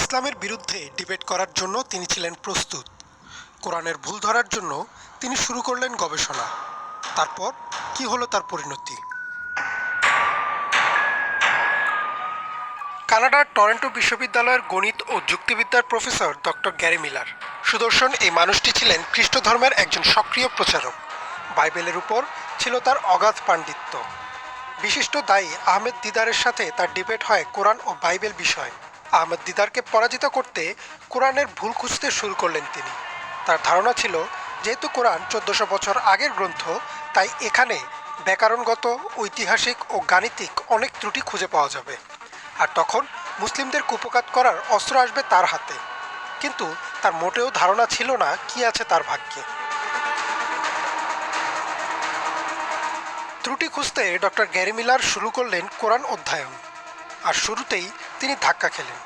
ইসলামের বিরুদ্ধে ডিবেট করার জন্য তিনি ছিলেন প্রস্তুত। কোরআনের ভুল ধরার জন্য তিনি শুরু করলেন গবেষণা। তারপর কি হলো তার পরিণতি? কানাডার টরেন্টো বিশ্ববিদ্যালয়ের গণিত ও যুক্তিবিদ্যার প্রফেসর ডক্টর গ্যারি মিলার। সুদর্শন এই মানুষটি ছিলেন খ্রিস্ট ধর্মের একজন সক্রিয় প্রচারক। বাইবেলের উপর ছিল তার অগাধ পাণ্ডিত্য। বিশিষ্ট দায়ী আহমেদ দিদারের সাথে তার ডিবেট হয় কোরআন ও বাইবেল বিষয়ে। আহমেদ দিদারকে পরাজিত করতে কোরআনের ভুল খুঁজতে শুরু করলেন তিনি। তার ধারণা ছিল, যেহেতু কোরআন চোদ্দশো বছর আগের গ্রন্থ, তাই এখানে ব্যাকরণগত, ঐতিহাসিক ও গাণিতিক অনেক ত্রুটি খুঁজে পাওয়া যাবে। আর তখন মুসলিমদের কুপকাত করার অস্ত্র আসবে তার হাতে। কিন্তু তার মোটেও ধারণা ছিল না কি আছে তার ভাগ্যে। ত্রুটি খুঁজতে ডক্টর গ্যারি মিলার শুরু করলেন কোরআন অধ্যয়ন। আর শুরুতেই তিনি ধাক্কা খেলেন।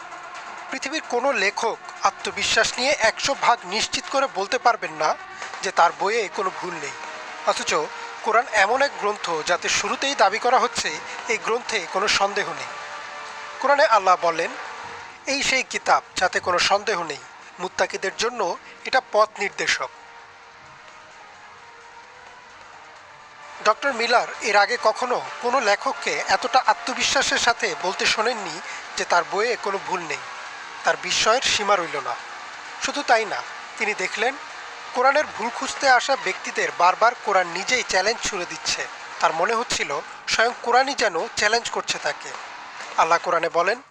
পৃথিবীর কোনো লেখক আত্মবিশ্বাস নিয়ে একশো ভাগ নিশ্চিত করে বলতে পারবেন না যে তার বইয়ে কোনো ভুল নেই। অথচ কোরআন এমন এক গ্রন্থ যাতে শুরুতেই দাবি করা হচ্ছে এই গ্রন্থে কোনো সন্দেহ নেই। কোরআনে আল্লাহ বলেন, এই সেই কিতাব যাতে কোনো সন্দেহ নেই। মুত্তাকিদের জন্য এটা পথ নির্দেশক। ডক্টর মিলার এর আগে কখনো কোনো লেখককে এতটা আত্মবিশ্বাসের সাথে বলতে শোনেননি যে তার বইয়ে কোনো ভুল নেই। তার বিস্ময়ের সীমা রইল না। শুধু তাই না, তিনি দেখলেন, কোরআনের ভুল খুঁজতে আসা ব্যক্তিদের বারবার কোরআন নিজেই চ্যালেঞ্জ ছুড়ে দিচ্ছে। তার মনে হচ্ছিল, স্বয়ং কোরআনই যেন চ্যালেঞ্জ করছে তাকে। আল্লাহ কোরআনে বলেন,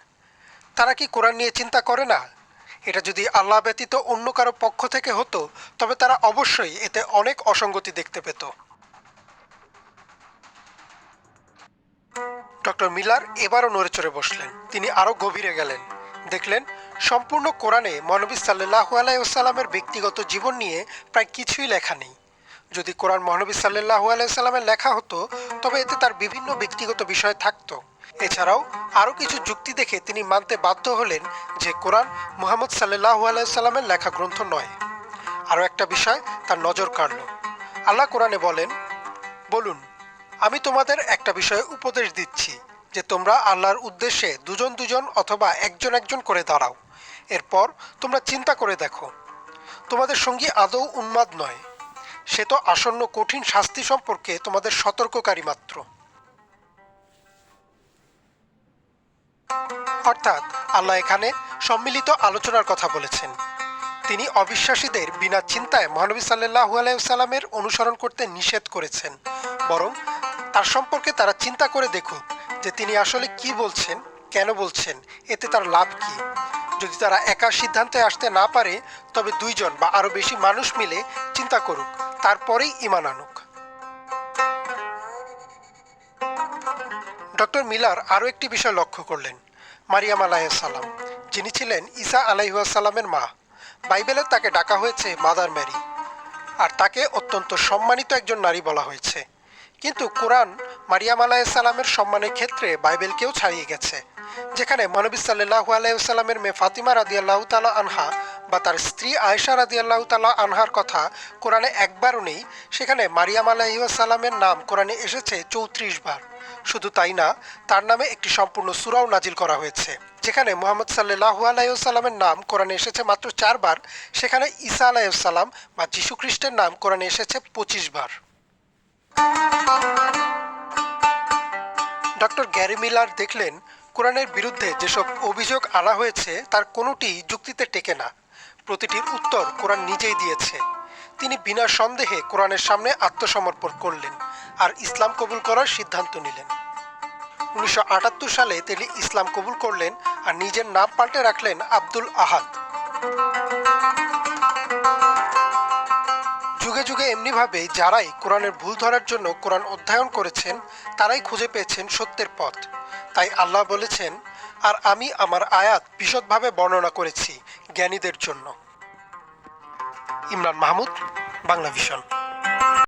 তারা কি কোরআন নিয়ে চিন্তা করে না? এটা যদি আল্লাহ ব্যতীত অন্য কারও পক্ষ থেকে হতো, তবে তারা অবশ্যই এতে অনেক অসঙ্গতি দেখতে পেত। ডক্টর মিলার এবারও নড়ে চড়ে বসলেন। তিনি আরও গভীরে গেলেন। দেখলেন, সম্পূর্ণ কোরআনে মহানবী সাল্লাহু আলাইসাল্লামের ব্যক্তিগত জীবন নিয়ে প্রায় কিছুই লেখা নেই। যদি কোরআন মহানবী সাল্লাহু আলাইসাল্লামের লেখা হতো, তবে এতে তার বিভিন্ন ব্যক্তিগত বিষয় থাকতো। এছাড়াও আরও কিছু যুক্তি দেখে তিনি মানতে বাধ্য হলেন যে কোরআন মুহাম্মদ সাল্লাহু আলাইসাল্লামের লেখা গ্রন্থ নয়। আরও একটা বিষয় তার নজর কাড়ল। আল্লাহ কোরআনে বলেন, বলুন, আমি তোমাদের একটা বিষয়ে উপদেশ দিচ্ছি। যে তোমরা আল্লাহর উদ্দেশ্যে দুজন দুজন অথবা একজন একজন করে দাঁড়াও। এরপর তোমরা চিন্তা করে দেখো, তোমাদের সঙ্গী আদৌ উন্মাদ নয়। সে তো আসন্ন কঠিন শাস্তি সম্পর্কে তোমাদের সতর্ককারী মাত্র। অর্থাৎ আল্লাহ এখানে সম্মিলিত আলোচনার কথা বলেছেন। তিনি অবিশ্বাসীদের বিনা চিন্তায় মহানবী সাল্লাহু আলাইসাল্লামের অনুসরণ করতে নিষেধ করেছেন। বরং তার সম্পর্কে তারা চিন্তা করে দেখুক। যে তিনি আসলে কি বলছেন, কেন বলছেন, এতে তার লাভ কি? যদি তারা একা সিদ্ধান্তে আসতে না পারে, তবে দুইজন বা আরও বেশি মানুষ মিলে চিন্তা করুক, তারপরেই ইমান আনুক। ডক্টর মিলার আরও একটি বিষয় লক্ষ্য করলেন, মারিয়াম আলাইসাল্লাম যিনি ছিলেন ঈসা আলাইসাল্লামের মা। বাইবেলে তাকে ডাকা হয়েছে মাদার ম্যারি, আর তাকে অত্যন্ত সম্মানিত একজন নারী বলা হয়েছে। কিন্তু কোরআন মারিয়াম আলাইসাল্লামের সম্মানের ক্ষেত্রে বাইবেলকেও ছাড়িয়ে গেছে, যেখানে মানবী সাল্লাহু আলাইসাল্লামের মেয়ে ফাতিমা রাদিয়াল্লাহ তালা আনহা বা তার স্ত্রী আয়েশা রাদিয়াল্লাহ তালা আনহার কথা কোরআনে একবারও নেই, সেখানে মারিয়াম আলাইসাল্লামের নাম কোরআনে এসেছে চৌত্রিশ বার। শুধু তাই না, তার নামে একটি সম্পূর্ণ সুরাও নাজিল করা হয়েছে, যেখানে মোহাম্মদ সাল্লাহু আলাইসাল্লামের নাম কোরআনে এসেছে মাত্র চারবার সেখানে ঈসা আলাইসাল্লাম বা যীশু খ্রিস্টের নাম কোরআনে এসেছে পঁচিশ বার। ডক্টর গ্যারি মিলার দেখলেন, কোরআনের বিরুদ্ধে যেসব অভিযোগ আনা হয়েছে, তার কোনোটি যুক্তিতে টেকে না। প্রতিটির উত্তর কোরআন নিজেই দিয়েছে। তিনি বিনা সন্দেহে কোরআনের সামনে আত্মসমর্পণ করলেন আর ইসলাম কবুল করার সিদ্ধান্ত নিলেন। উনিশশো আটাত্তর সালে তিনি ইসলাম কবুল করলেন আর নিজের নাম পাল্টে রাখলেন আব্দুল আহাদ। যুগে যুগে এমনিভাবে যারাই কোরআনের ভুল ধরার জন্য কোরআন অধ্যয়ন করেছেন, তারাই খুঁজে পেয়েছেন সত্যের পথ। তাই আল্লাহ বলেছেন, আর আমি আমার আয়াত বিশদভাবে বর্ণনা করেছি জ্ঞানীদের জন্য। ইমরান মাহমুদ, বাংলা ভিশন।